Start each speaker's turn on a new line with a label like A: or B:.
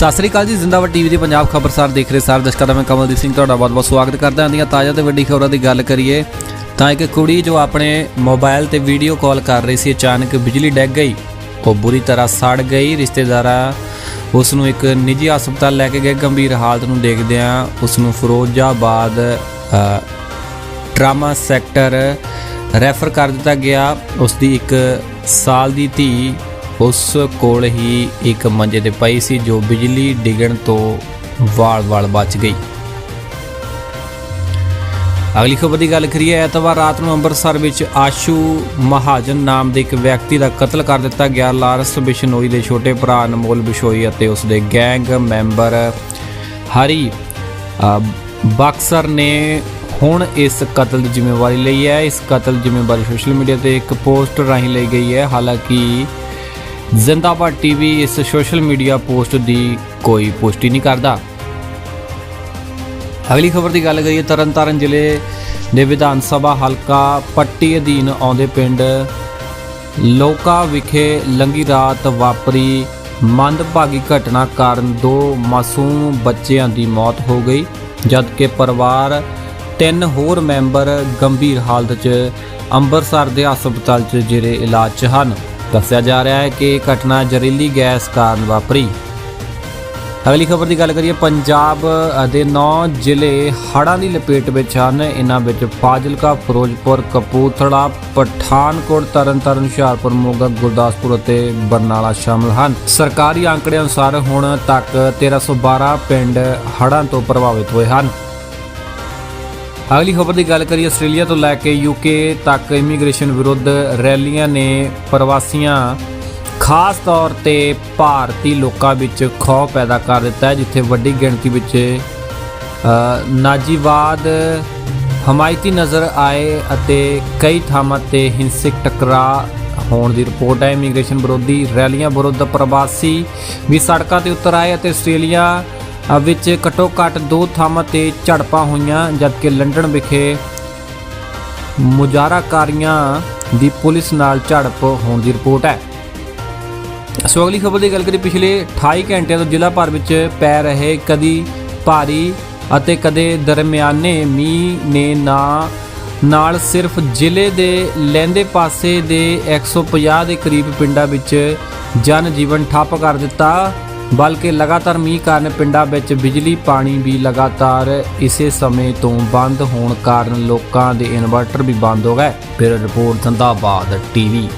A: ਸਤਿ ਸ੍ਰੀ ਅਕਾਲ ਜੀ, ਜ਼ਿੰਦਾਬਾਦ ਟੀਵੀ ਦੇ ਪੰਜਾਬ ਖਬਰਸਾਰ ਦੇਖ ਰਹੇ ਸਾਰੇ ਦਰਸ਼ਕਾਂ ਦਾ ਮੈਂ ਕਮਲਦੀਪ ਸਿੰਘ ਤੁਹਾਡਾ ਬਹੁਤ-ਬਹੁਤ ਸਵਾਗਤ ਕਰਦਾ ਹਾਂ। ਦੀਆਂ ਤਾਜ਼ਾ ਤੇ ਵੱਡੀ ਖਬਰਾਂ ਦੀ ਗੱਲ ਕਰੀਏ ਤਾਂ ਇੱਕ ਕੁੜੀ ਜੋ ਆਪਣੇ ਮੋਬਾਈਲ ਤੇ ਵੀਡੀਓ ਕਾਲ ਕਰ ਰਹੀ ਸੀ, ਅਚਾਨਕ ਬਿਜਲੀ ਡਿੱਗ ਗਈ। ਉਹ ਬੁਰੀ ਤਰ੍ਹਾਂ ਸੜ ਗਈ। ਰਿਸ਼ਤੇਦਾਰਾਂ ਉਸ ਨੂੰ ਇੱਕ ਨਿੱਜੀ ਹਸਪਤਾਲ ਲੈ ਕੇ ਗਏ। ਗੰਭੀਰ ਹਾਲਤ ਨੂੰ ਦੇਖਦਿਆਂ ਉਸ ਨੂੰ ਫਿਰੋਜ਼ਾਬਾਦ ਟਰਾਮਾ ਸੈਕਟਰ ਰੈਫਰ ਕਰ ਦਿੱਤਾ ਗਿਆ। ਉਸ ਦੀ ਇੱਕ ਸਾਲ ਦੀ ਧੀ ਉਸ ਕੋਲ ਹੀ ਇੱਕ ਮੰਜੇ ਤੇ ਪਈ ਸੀ, ਜੋ ਬਿਜਲੀ ਡਿੱਗਣ ਤੋਂ ਵਾਲ-ਵਾਲ ਬਚ ਗਈ। ਅਗਲੀ ਖਬਰ ਦੀ ਗੱਲ ਕਰੀਏ, ਐਤਵਾਰ ਰਾਤ ਨੂੰ ਅੰਮ੍ਰਿਤਸਰ ਵਿੱਚ ਆਸ਼ੂ ਮਹਾਜਨ ਨਾਮ ਦੇ ਇੱਕ ਵਿਅਕਤੀ ਦਾ ਕਤਲ ਕਰ ਦਿੱਤਾ ਗਿਆ। ਲਾਰਸ ਬਿਸ਼ਨੋਈ ਦੇ ਛੋਟੇ ਭਰਾ ਅਨਮੋਲ ਬਿਸ਼ੋਈ ਅਤੇ ਉਸ ਦੇ ਗੈਂਗ ਮੈਂਬਰ ਹਰੀ ਬਾਕਸਰ ਨੇ ਹੁਣ ਇਸ ਕਤਲ ਦੀ ਜ਼ਿੰਮੇਵਾਰੀ ਲਈ ਹੈ। ਇਸ ਕਤਲ ਦੀ ਜ਼ਿੰਮੇਵਾਰੀ ਸੋਸ਼ਲ ਮੀਡੀਆ ਤੇ ਇੱਕ ਪੋਸਟ ਰਾਹੀਂ ਲਈ ਗਈ ਹੈ। ਹਾਲਾਂਕਿ ਜ਼ਿੰਦਾਬਾਦ ਟੀਵੀ ਇਸ ਸੋਸ਼ਲ ਮੀਡੀਆ ਪੋਸਟ ਦੀ ਕੋਈ ਪੁਸ਼ਟੀ ਨਹੀਂ ਕਰਦਾ। ਅਗਲੀ ਖਬਰ ਦੀ ਗੱਲ ਕਰੀਏ, ਤਰਨਤਾਰਨ ਜ਼ਿਲ੍ਹੇ ਦੇ ਵਿਧਾਨ ਸਭਾ ਹਲਕਾ ਪੱਟੀ ਅਧੀਨ ਆਉਂਦੇ ਪਿੰਡ ਲੋਕਾ ਵਿਖੇ ਲੰਗੀ ਰਾਤ ਵਾਪਰੀ ਮੰਦਭਾਗੀ ਘਟਨਾ ਕਾਰਨ ਦੋ ਮਾਸੂਮ ਬੱਚਿਆਂ ਦੀ ਮੌਤ ਹੋ ਗਈ, ਜਦਕਿ ਪਰਿਵਾਰ ਤਿੰਨ ਹੋਰ ਮੈਂਬਰ ਗੰਭੀਰ ਹਾਲਤ 'ਚ ਅੰਮ੍ਰਿਤਸਰ ਦੇ ਹਸਪਤਾਲ 'ਚ ਜਿਹੜੇ ਇਲਾਜ 'ਚ ਹਨ। ਦੱਸਿਆ ਜਾ ਰਿਹਾ ਹੈ ਕਿ ਇਹ ਘਟਨਾ ਜ਼ਹਿਰੀਲੀ ਗੈਸ ਕਾਰਨ ਵਾਪਰੀ। ਅਗਲੀ ਖਬਰ ਦੀ ਗੱਲ ਕਰੀਏ, ਪੰਜਾਬ ਦੇ 9 ਜ਼ਿਲ੍ਹੇ ਹੜ੍ਹਾਂ ਦੀ ਲਪੇਟ ਵਿੱਚ ਹਨ। ਇਹਨਾਂ ਵਿੱਚ ਫਾਜ਼ਿਲਕਾ, ਫਿਰੋਜ਼ਪੁਰ, ਕਪੂਰਥਲਾ, ਪਠਾਨਕੋਟ, ਤਰਨਤਾਰਨ, ਹੁਸ਼ਿਆਰਪੁਰ, ਮੋਗਾ, ਗੁਰਦਾਸਪੁਰ ਅਤੇ ਬਰਨਾਲਾ ਸ਼ਾਮਲ ਹਨ। ਸਰਕਾਰੀ ਅੰਕੜਿਆਂ ਅਨੁਸਾਰ ਹੁਣ ਤੱਕ 1312 ਪਿੰਡ ਹੜ੍ਹਾਂ ਤੋਂ ਪ੍ਰਭਾਵਿਤ ਹੋਏ ਹਨ। ਅਗਲੀ ਖਬਰ ਦੀ ਗੱਲ ਕਰੀਏ, ਆਸਟ੍ਰੇਲੀਆ ਤੋਂ ਲੈ ਕੇ ਯੂਕੇ ਤੱਕ ਇਮੀਗ੍ਰੇਸ਼ਨ ਵਿਰੁੱਧ ਰੈਲੀਆਂ ਨੇ ਪ੍ਰਵਾਸੀਆਂ ਖਾਸ ਤੌਰ ਤੇ ਭਾਰਤੀ ਲੋਕਾਂ ਵਿੱਚ ਖੌਫ ਪੈਦਾ ਕਰ ਦਿੱਤਾ ਹੈ, ਜਿੱਥੇ ਵੱਡੀ ਗਿਣਤੀ ਵਿੱਚ ਨਾਜੀਵਾਦ ਹਮਾਇਤੀ ਨਜ਼ਰ ਆਏ ਅਤੇ ਕਈ ਥਾਵਾਂ ਤੇ ਹਿੰਸਕ ਟਕਰਾਅ ਹੋਣ ਦੀ ਰਿਪੋਰਟ ਹੈ। ਇਮੀਗ੍ਰੇਸ਼ਨ ਵਿਰੋਧੀ ਰੈਲੀਆਂ ਵਿਰੁੱਧ ਪ੍ਰਵਾਸੀ ਵੀ ਸੜਕਾਂ ਤੇ ਉਤਰ ਆਏ ਅਤੇ ਆਸਟ੍ਰੇਲੀਆ ਵਿੱਚ ਘੱਟੋ ਘੱਟ ਦੋ ਥਾਵਾਂ ਤੇ ਝੜਪਾਂ ਹੋਈਆਂ, ਜਦਕਿ ਲੰਡਨ ਵਿਖੇ ਮੁਜ਼ਾਹਰਾਕਾਰੀਆਂ ਦੀ ਪੁਲਿਸ ਨਾਲ ਝੜਪ ਹੋਣ ਦੀ ਰਿਪੋਰਟ ਹੈ। ਸੋ ਅਗਲੀ ਖਬਰ ਦੀ ਗੱਲ ਕਰੀ ਪਿਛਲੇ 28 ਘੰਟਿਆਂ ਤੋਂ ਜ਼ਿਲ੍ਹਾ ਭਰ ਵਿੱਚ ਪੈ ਰਹੇ ਕਦੀ ਭਾਰੀ ਅਤੇ ਕਦੇ ਦਰਮਿਆਨੇ ਮੀਂਹ ਨੇ ਨਾ ਨਾਲ ਸਿਰਫ ਜ਼ਿਲ੍ਹੇ ਦੇ ਲਹਿੰਦੇ ਪਾਸੇ ਦੇ 150 ਦੇ ਕਰੀਬ ਪਿੰਡਾਂ ਵਿੱਚ ਜਨ ਜੀਵਨ ਠੱਪ ਕਰ ਦਿੱਤਾ। ਬਲਕਿ ਲਗਾਤਾਰ ਮੀਂਹ ਕਾਰਨ ਪਿੰਡਾਂ ਵਿੱਚ ਬਿਜਲੀ, ਪਾਣੀ ਵੀ ਲਗਾਤਾਰ ਇਸੇ ਸਮੇਂ ਤੋਂ ਬੰਦ ਹੋਣ ਕਾਰਨ ਲੋਕਾਂ ਦੇ ਇਨਵਰਟਰ ਵੀ ਬੰਦ ਹੋ ਗਏ। ਫਿਰ ਰਿਪੋਰਟ, ਜ਼ਿੰਦਾਬਾਦ ਟੀਵੀ।